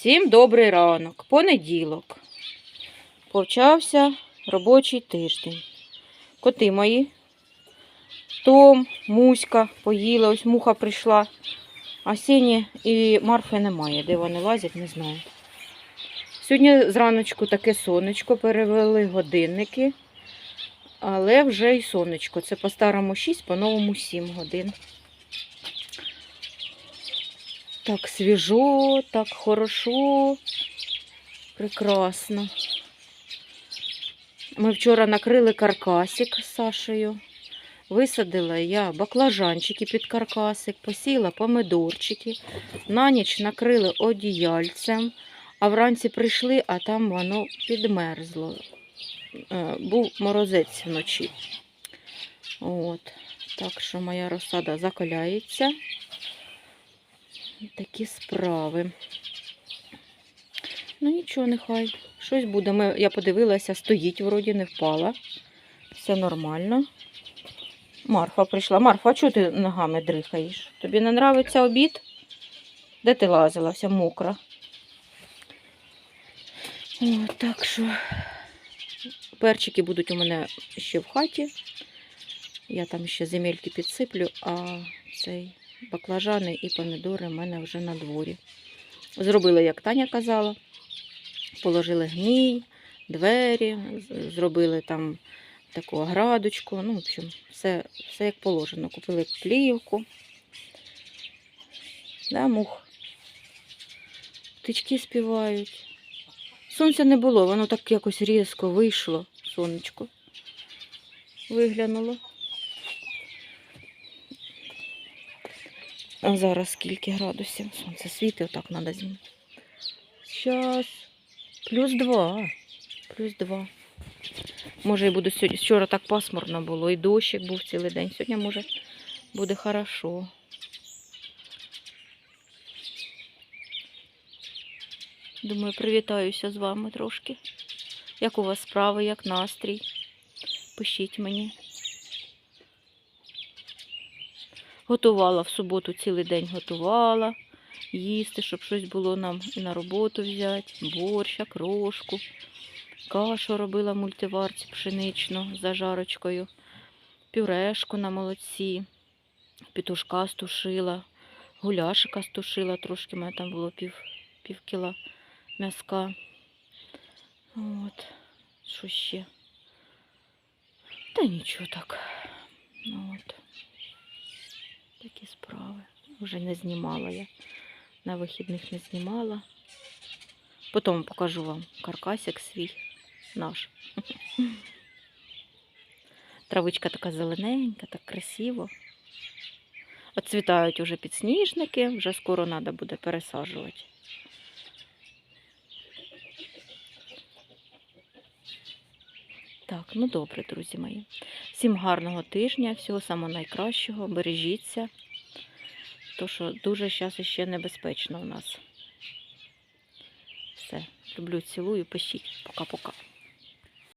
Всім добрий ранок. Понеділок. Почався робочий тиждень. Коти мої. Том, Муська поїла, ось муха прийшла. А Сені і Марфи немає. Де вони лазять, не знаю. Сьогодні зраночку таке сонечко, перевели годинники. Але вже і сонечко. Це по-старому 6, по-новому 7 годин. Так свіжо, так хорошо, прекрасно. Ми вчора накрили каркасик з Сашею. Висадила я баклажанчики під каркасик, посіла помидорчики. На ніч накрили одіяльцем, а вранці прийшли, а там воно підмерзло. Е, Був морозець вночі. От. Так що моя розсада закаляється. Такі справи. Ну нічого, нехай. Щось буде. Ми, я подивилася, стоїть, вроді не впала. Все нормально. Марфа прийшла. Марфа, а чого ти ногами дрихаєш? Тобі не нравиться обід? Де ти лазила, вся мокра? О, так що перчики будуть у мене ще в хаті. Я там ще земельки підсиплю, а цей баклажани і помідори в мене вже на дворі. Зробили, як Таня казала. Положили гній, двері, зробили там таку оградочку. Ну, в общем, все, все як положено. Купили плівку. Да, мух. Птички співають. Сонця не було, воно так якось різко вийшло, сонечко. Виглянуло. А зараз скільки градусів? Сонце світить, отак треба знімати. Зараз плюс два. Плюс два. Може, і буду сьогодні. Вчора так пасмурно було, і дощик був цілий день. Сьогодні, може, буде хорошо. Думаю, привітаюся з вами трошки. Як у вас справи, як настрій? Пишіть мені. Готувала в суботу цілий день готувала. Їсти, щоб щось було нам і на роботу взяти. Борщ, крошку. Кашу робила мультиварці пшеничну з зажарочкою. Пюрешку на молоці. Петушка стушила. Гуляшика стушила трошки. Мене там було пів, пів кіла м'язка. От. Що ще? Та нічого так. Такі справи. Вже не знімала я. На вихідних не знімала. Потім покажу вам каркасик свій наш. Травичка така зелененька, так красиво. Оцвітають уже підсніжники, вже скоро треба буде пересаджувати. Так, ну добре, друзі мої. Всім гарного тижня, всього самого найкращого. Бережіться. То що дуже зараз ще небезпечно у нас. Все, люблю, цілую, пишіть. Пока-пока.